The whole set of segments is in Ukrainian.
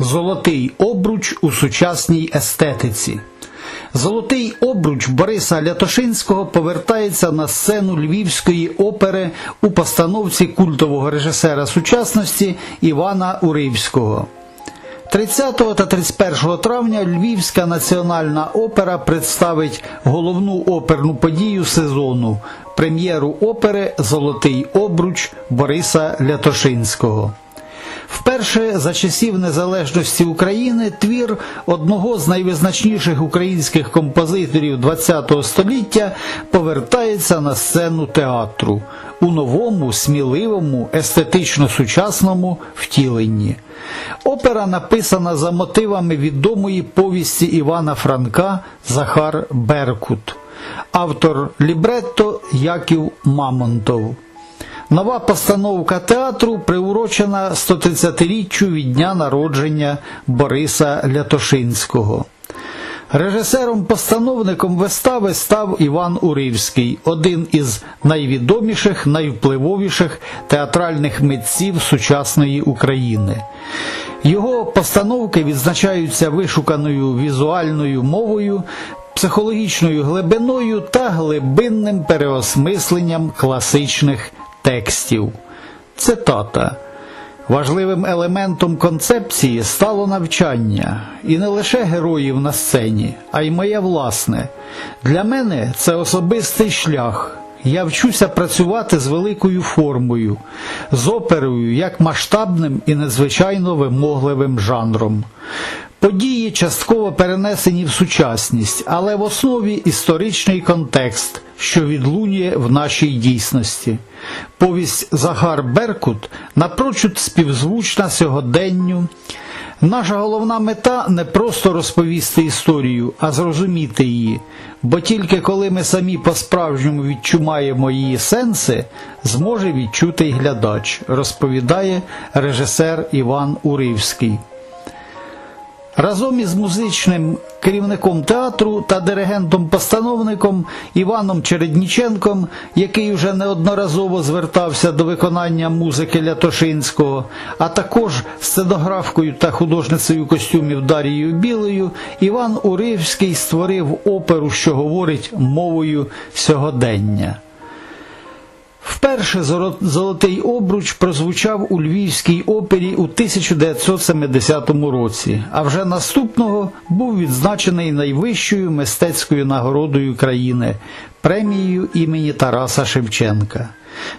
Золотий обруч у сучасній естетиці. Золотий обруч Бориса Лятошинського повертається на сцену Львівської опери у постановці культового режисера сучасності Івана Уривського. 30 та 31 травня Львівська національна опера представить головну оперну подію сезону прем'єру опери Золотий обруч Бориса Лятошинського. Вперше за часів незалежності України твір одного з найвизначніших українських композиторів ХХ століття повертається на сцену театру у новому, сміливому, естетично сучасному втіленні. Опера написана за мотивами відомої повісті Івана Франка Захар Беркут, автор лібретто Яків Мамонтов. Нова постановка театру приурочена 130-річчю від дня народження Бориса Лятошинського. Режисером-постановником вистави став Іван Уривський, один із найвідоміших, найвпливовіших театральних митців сучасної України. Його постановки відзначаються вишуканою візуальною мовою, психологічною глибиною та глибинним переосмисленням класичних текстів. Цитата. Важливим елементом концепції стало навчання, і не лише героїв на сцені, а й моє власне. Для мене це особистий шлях. Я вчуся працювати з великою формою, з оперою як масштабним і надзвичайно вимогливим жанром. Події частково перенесені в сучасність, але в основі історичний контекст, що відлунює в нашій дійсності. Повість Захар Беркут напрочуд співзвучна сьогоденню. Наша головна мета не просто розповісти історію, а зрозуміти її, бо тільки коли ми самі по-справжньому відчуваємо її сенси, зможе відчути й глядач, розповідає режисер Іван Уривський. Разом із музичним керівником театру та диригентом-постановником Іваном Чередніченком, який вже неодноразово звертався до виконання музики Лятошинського, а також сценографкою та художницею костюмів Дарією Білою, Іван Уривський створив оперу, що говорить мовою сьогодення. Вперше Золотий обруч прозвучав у Львівській опері у 1970 році, а вже наступного був відзначений найвищою мистецькою нагородою країни премією імені Тараса Шевченка.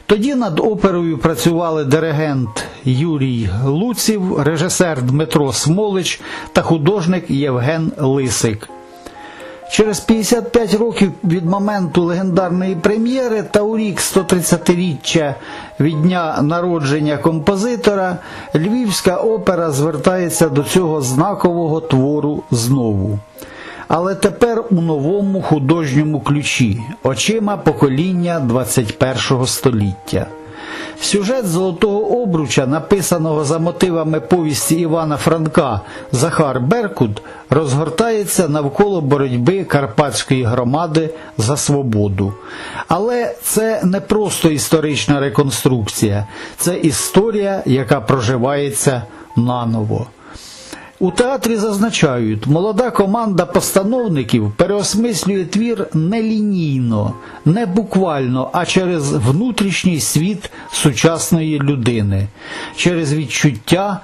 Тоді над оперою працювали диригент Юрій Луців, режисер Дмитро Смолич та художник Євген Лисик. Через 55 років від моменту легендарної прем'єри та у рік 130-річчя від дня народження композитора Львівська опера звертається до цього знакового твору знову. Але тепер у новому художньому ключі, очима покоління 21 століття. Сюжет Золотого обруча, написаного за мотивами повісті Івана Франка Захар Беркут, розгортається навколо боротьби Карпатської громади за свободу. Але це не просто історична реконструкція, це історія, яка проживається наново. У театрі зазначають, молода команда постановників переосмислює твір не лінійно, не буквально, а через внутрішній світ сучасної людини, через відчуття,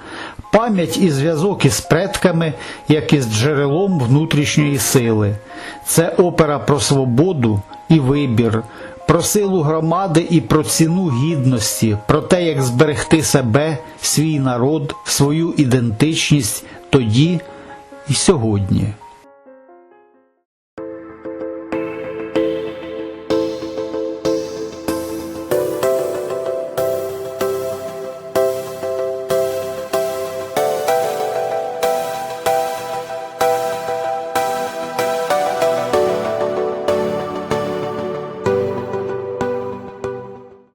пам'ять і зв'язок із предками, як із джерелом внутрішньої сили. Це опера про свободу і вибір. Про силу громади і про ціну гідності, про те, як зберегти себе, свій народ, свою ідентичність тоді і сьогодні.